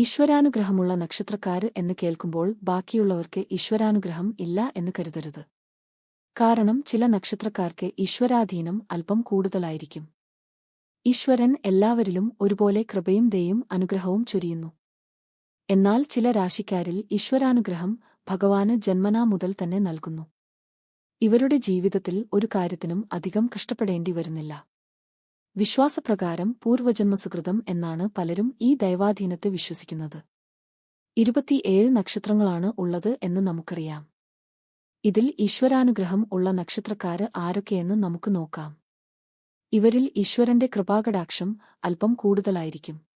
ഈശ്വരാനുഗ്രഹമുള്ള നക്ഷത്രക്കാര് എന്ന് കേൾക്കുമ്പോൾ ബാക്കിയുള്ളവർക്ക് ഈശ്വരാനുഗ്രഹം ഇല്ല എന്ന് കരുതരുത്. കാരണം ചില നക്ഷത്രക്കാർക്ക് ഈശ്വരാധീനം അല്പം കൂടുതലായിരിക്കും. ഈശ്വരൻ എല്ലാവരിലും ഒരുപോലെ കൃപയും ദയും അനുഗ്രഹവും ചൊരിയുന്നു. എന്നാൽ ചില രാശിക്കാരിൽ ഈശ്വരാനുഗ്രഹം ഭഗവാന് ജന്മനാ മുതൽ തന്നെ നൽകുന്നു. ഇവരുടെ ജീവിതത്തിൽ ഒരു കാര്യത്തിനും അധികം കഷ്ടപ്പെടേണ്ടി വരുന്നില്ല. വിശ്വാസപ്രകാരം പൂർവജന്മസുകൃതം എന്നാണ് പലരും ഈ ദൈവാധീനത്തെ വിശ്വസിക്കുന്നത്. ഇരുപത്തിയേഴ് നക്ഷത്രങ്ങളാണ് ഉള്ളത് എന്ന് നമുക്കറിയാം. ഇതിൽ ഈശ്വരാനുഗ്രഹം ഉള്ള നക്ഷത്രക്കാര് ആരൊക്കെയെന്ന് നമുക്ക് നോക്കാം. ഇവരിൽ ഈശ്വരന്റെ കൃപാകടാക്ഷം അല്പം കൂടുതലായിരിക്കും.